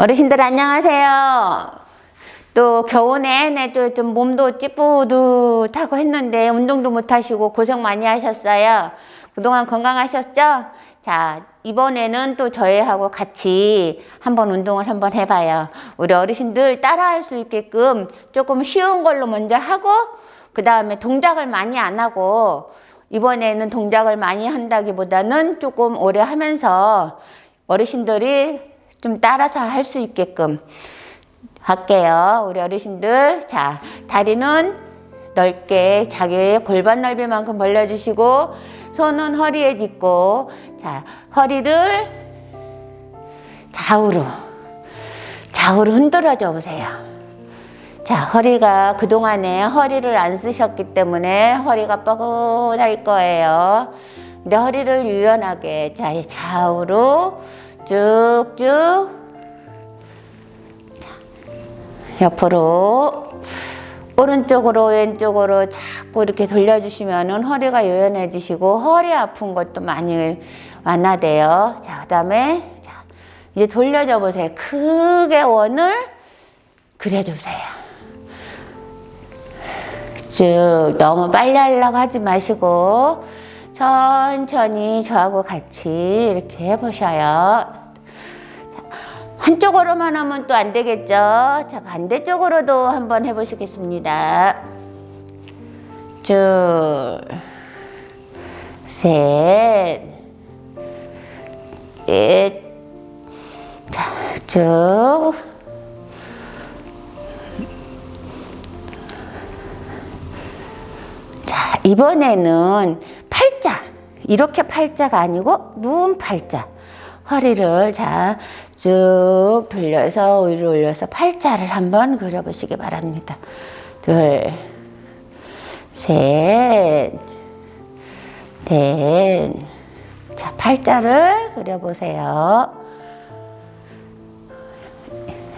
어르신들 안녕하세요. 또 겨우 내내 또 좀 몸도 찌뿌듯하고 했는데 운동도 못 하시고 고생 많이 하셨어요. 그동안 건강하셨죠? 자, 이번에는 또 저희하고 같이 한번 운동을 한번 해봐요. 우리 어르신들 따라할 수 있게끔 조금 쉬운 걸로 먼저 하고, 그 다음에 동작을 많이 안 하고, 이번에는 동작을 많이 한다기보다는 조금 오래 하면서 어르신들이 좀 따라서 할 수 있게끔 할게요. 우리 어르신들. 자, 다리는 넓게 자기 골반 넓이만큼 벌려주시고, 손은 허리에 짚고, 자, 허리를 좌우로, 좌우로 흔들어줘 보세요. 자, 허리가 그동안에 허리를 안 쓰셨기 때문에 허리가 뻐근할 거예요. 근데 허리를 유연하게, 자, 좌우로 쭉쭉 옆으로 오른쪽으로 왼쪽으로 자꾸 이렇게 돌려주시면은 허리가 유연해지시고 허리 아픈 것도 많이 완화돼요. 자, 그 다음에 자 이제 돌려줘 보세요. 크게 원을 그려주세요. 쭉 너무 빨리 하려고 하지 마시고 천천히 저하고 같이 이렇게 해보셔요. 한쪽으로만 하면 또 안 되겠죠. 자, 반대쪽으로도 한번 해보시겠습니다. 둘, 셋, 넷, 자, 쭉. 자, 이번에는 팔자. 이렇게 팔자가 아니고 누운 팔자. 허리를 자, 쭉 돌려서 위로 올려서 팔자를 한번 그려보시기 바랍니다. 둘, 셋, 넷. 자, 팔자를 그려보세요.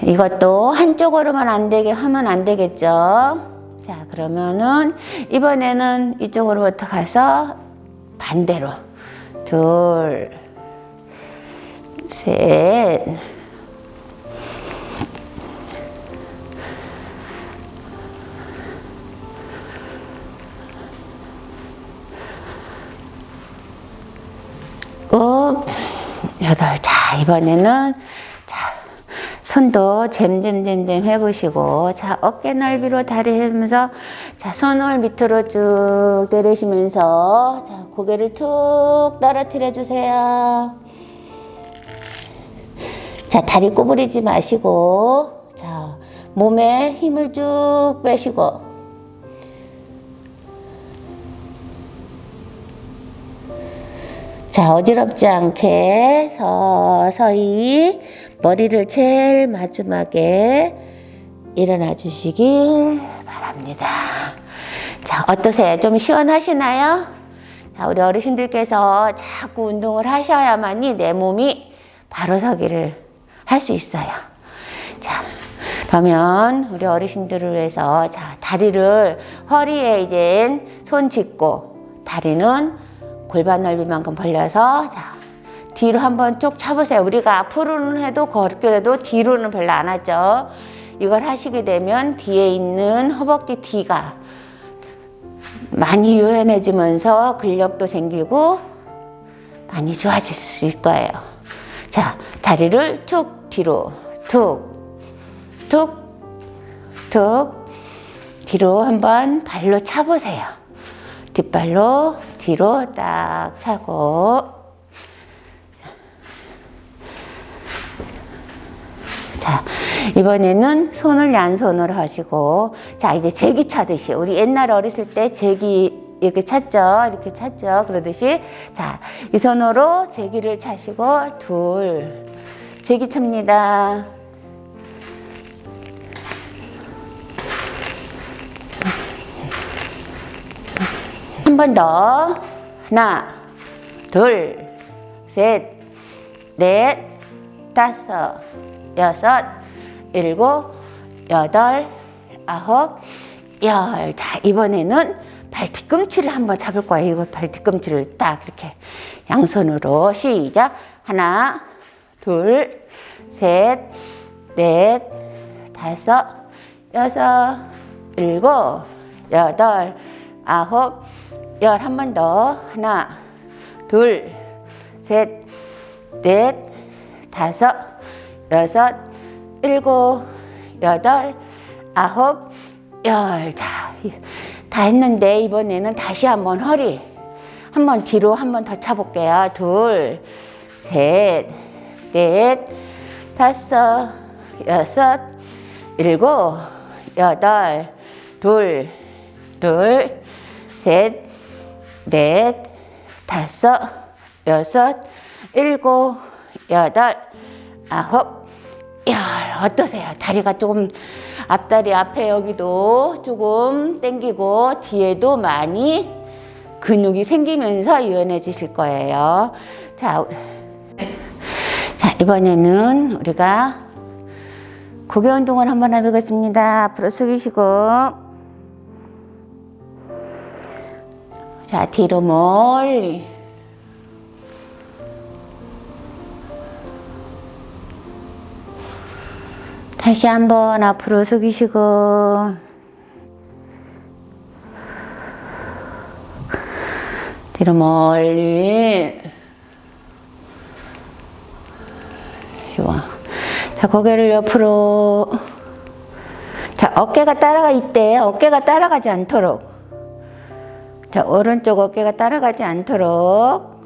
이것도 한쪽으로만 안 되게 하면 안 되겠죠. 자, 그러면은 이번에는 이쪽으로부터 가서 반대로. 둘, 셋, 곱, 여덟. 자, 이번에는 자, 손도 잼잼잼잼 해보시고, 자, 어깨 넓이로 다리 하면서, 자, 손을 밑으로 쭉 내리시면서, 자, 고개를 툭 떨어뜨려 주세요. 자, 다리 구부리지 마시고, 자, 몸에 힘을 쭉 빼시고, 자, 어지럽지 않게 서서히 머리를 제일 마지막에 일어나 주시기 바랍니다. 자, 어떠세요? 좀 시원하시나요? 자, 우리 어르신들께서 자꾸 운동을 하셔야만이 내 몸이 바로 서기를 할 수 있어요. 자, 그러면 우리 어르신들을 위해서 자, 다리를 허리에 이제 손 짚고 다리는 골반 넓이만큼 벌려서 자, 뒤로 한번 쭉 차보세요. 우리가 앞으로는 해도 걷기라도 뒤로는 별로 안 하죠. 이걸 하시게 되면 뒤에 있는 허벅지 뒤가 많이 유연해지면서 근력도 생기고 많이 좋아질 수 있을 거예요. 자, 다리를 툭 뒤로 툭, 툭, 툭 뒤로 한번 발로 차보세요. 뒷발로 뒤로 딱 차고. 자 이번에는 손을 양손으로 하시고 자 이제 제기 차듯이 우리 옛날 어렸을 때 제기 이렇게 찼죠? 이렇게 찼죠? 그러듯이 자 이 손으로 제기를 차시고 둘 제기 찹니다 한 번 더. 하나, 둘, 셋, 넷, 다섯, 여섯, 일곱, 여덟, 아홉, 열. 자, 이번에는 발 뒤꿈치를 한번 잡을 거예요. 이거 발 뒤꿈치를 딱 이렇게 양손으로 시작. 하나, 둘, 셋, 넷, 다섯, 여섯, 일곱, 여덟, 아홉, 열. 한 번 더. 하나, 둘, 셋, 넷, 다섯, 여섯, 일곱, 여덟, 아홉, 열. 자, 이- 다 했는데 이번에는 다시 한번 허리 한번 뒤로 한 번 더 차볼게요. 둘, 셋, 넷, 다섯, 여섯, 일곱, 여덟, 둘, 둘, 셋, 넷, 다섯, 여섯, 일곱, 여덟, 아홉, 열. 어떠세요? 다리가 조금 앞다리 앞에 여기도 조금 당기고 뒤에도 많이 근육이 생기면서 유연해지실 거예요. 자, 자 이번에는 우리가 고개 운동을 한번 해보겠습니다. 앞으로 숙이시고. 자 뒤로 멀리. 다시 한번 앞으로 숙이시고. 뒤로 멀리 이거 자 고개를 옆으로. 자 어깨가 따라가 있대. 어깨가 따라가지 않도록. 자 오른쪽 어깨가 따라가지 않도록.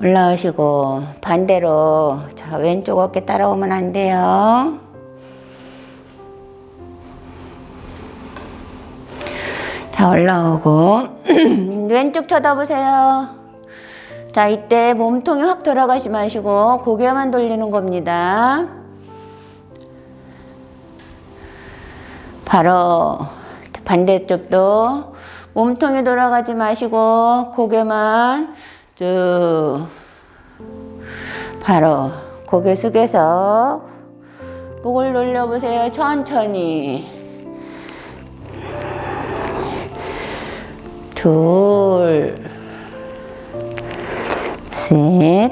올라오시고 반대로. 자 왼쪽 어깨 따라오면 안 돼요. 자 올라오고. 왼쪽 쳐다보세요. 자 이때 몸통이 확 돌아가지 마시고 고개만 돌리는 겁니다. 바로 반대쪽도 몸통이 돌아가지 마시고 고개만 쭉 바로 고개 숙여서 목을 돌려보세요. 천천히. 둘, 셋,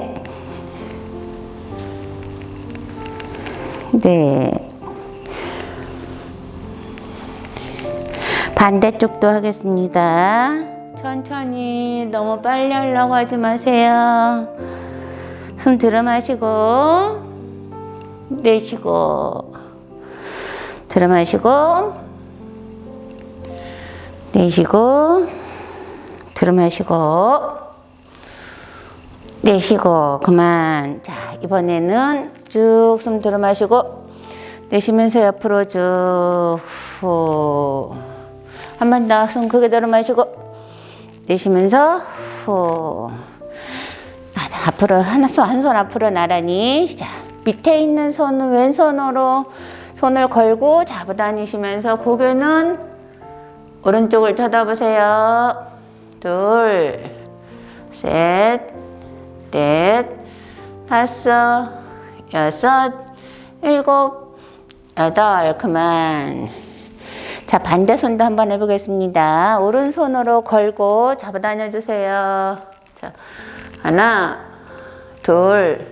넷. 반대쪽도 하겠습니다. 천천히 너무 빨리 하려고 하지 마세요. 숨 들어 마시고 내쉬고 들어 마시고 내쉬고 들어 마시고 내쉬고 그만. 자 이번에는 쭉 숨 들어 마시고 내쉬면서 옆으로 쭉후한 번 더 숨 크게 들어 마시고 내쉬면서 후. 아, 자, 앞으로 하나 손 한 손 앞으로 나란히. 자 밑에 있는 손은 왼손으로 손을 걸고 잡아 다니시면서 고개는 오른쪽을 쳐다보세요. 둘, 셋, 넷, 다섯, 여섯, 일곱, 여덟, 그만. 자, 반대 손도 한번 해보겠습니다. 오른손으로 걸고 잡아 다녀주세요. 자, 하나, 둘,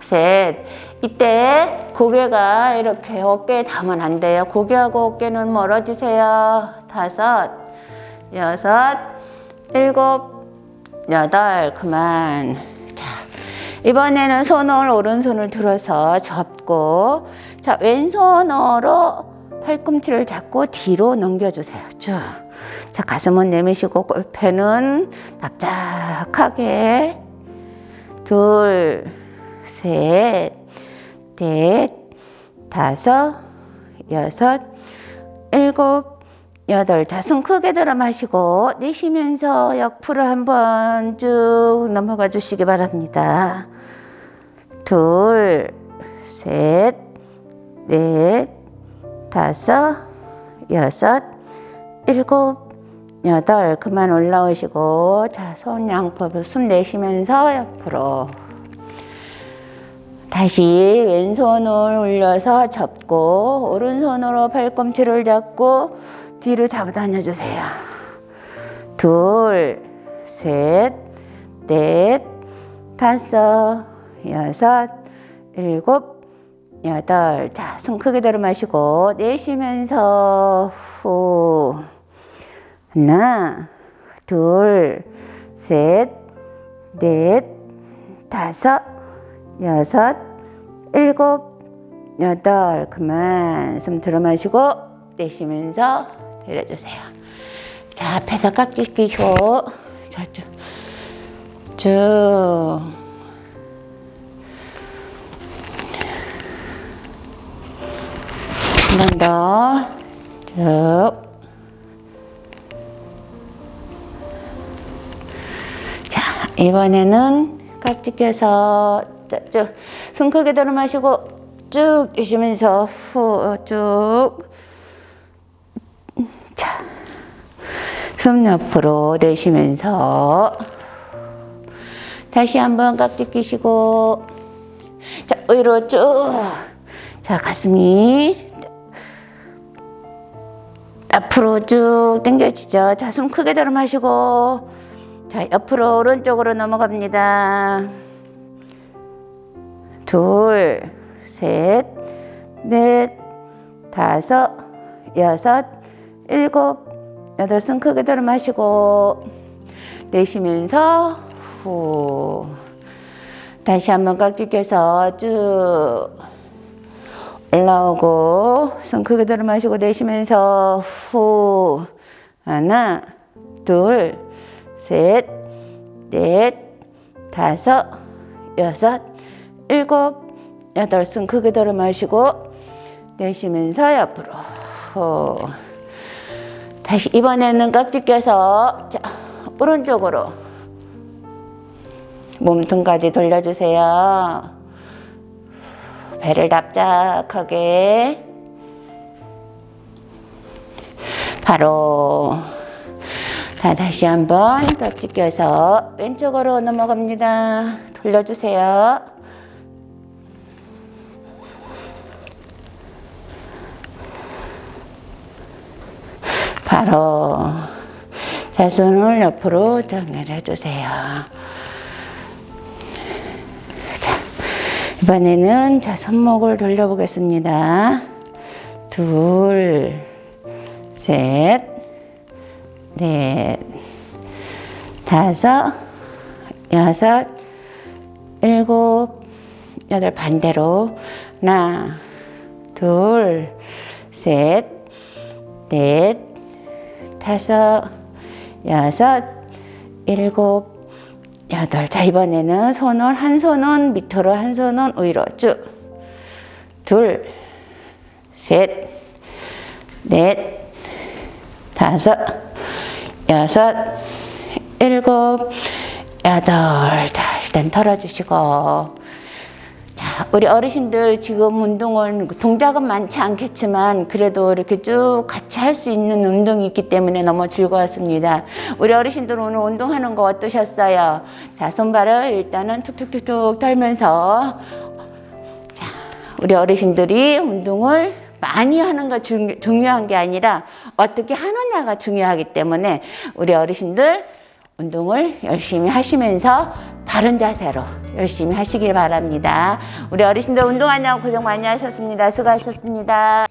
셋. 이때 고개가 이렇게 어깨에 닿으면 안 돼요. 고개하고 어깨는 멀어지세요. 다섯, 여섯, 일곱, 여덟. 그만. 자, 이번에는 손을 오른손을 들어서 접고, 자, 왼손으로 팔꿈치를 잡고 뒤로 넘겨주세요. 쭉. 자, 가슴은 내미시고 골패는 납작하게. 둘, 셋, 넷, 다섯, 여섯, 일곱, 여덟. 자, 숨 크게 들어 마시고 내쉬면서 옆으로 한번 쭉 넘어가 주시기 바랍니다. 둘, 셋, 넷, 다섯, 여섯, 일곱, 여덟. 그만 올라오시고, 자, 손 양법을 숨 내쉬면서 옆으로. 다시 왼손을 올려서 접고, 오른손으로 팔꿈치를 잡고, 뒤로 잡아 다녀주세요. 둘, 셋, 넷, 다섯, 여섯, 일곱, 여덟. 자, 숨 크게 들어 마시고 내쉬면서 후. 하나, 둘, 셋, 넷, 다섯, 여섯, 일곱, 여덟. 그만. 숨 들어 마시고 내쉬면서 내려주세요. 자, 앞에서 깍지 끼고 저쪽 쭉. 한 번 더. 쭉. 자, 이번에는 깍지 껴서 쭉. 숨 크게 들어 마시고 쭉 내쉬면서 후, 쭉. 자. 숨 옆으로 내쉬면서 다시 한번 깍지 끼시고 자, 위로 쭉. 자, 가슴이 앞으로 쭉 당겨지죠. 자, 숨 크게 들어 마시고 자, 옆으로 오른쪽으로 넘어갑니다. 둘, 셋, 넷, 다섯, 여섯, 일곱, 여덟 숨 크게 들어 마시고 내쉬면서 후 다시 한번 깍지 껴서 쭉 올라오고 숨 크게 들어 마시고 내쉬면서 후 하나 둘 셋 넷 다섯 여섯 일곱 여덟 숨 크게 들어 마시고 내쉬면서 옆으로 후 다시 이번에는 깍지 껴서 자 오른쪽으로 몸통까지 돌려주세요. 배를 납작하게 바로 자 다시 한번 깍지 껴서 왼쪽으로 넘어갑니다. 돌려주세요. 바로 자 손을 옆으로 쭉 내려주세요. 이번에는 자 손목을 돌려보겠습니다. 둘, 셋, 넷, 다섯, 여섯, 일곱, 여덟 반대로 하나, 둘, 셋, 넷, 다섯, 여섯, 일곱, 여덟. 자, 이번에는 손을, 한 손은 밑으로, 한 손은 위로 쭉. 둘, 셋, 넷, 다섯, 여섯, 일곱, 여덟. 자, 일단 털어주시고. 자, 우리 어르신들 지금 운동은 동작은 많지 않겠지만 그래도 이렇게 쭉 같이 할 수 있는 운동이 있기 때문에 너무 즐거웠습니다. 우리 어르신들 오늘 운동하는 거 어떠셨어요? 자, 손발을 일단은 툭툭툭툭 털면서 자, 우리 어르신들이 운동을 많이 하는 거 중, 중요한 게 아니라 어떻게 하느냐가 중요하기 때문에 우리 어르신들 운동을 열심히 하시면서 바른 자세로 열심히 하시길 바랍니다. 우리 어르신들 운동하냐고 고생 많이 하셨습니다. 수고하셨습니다.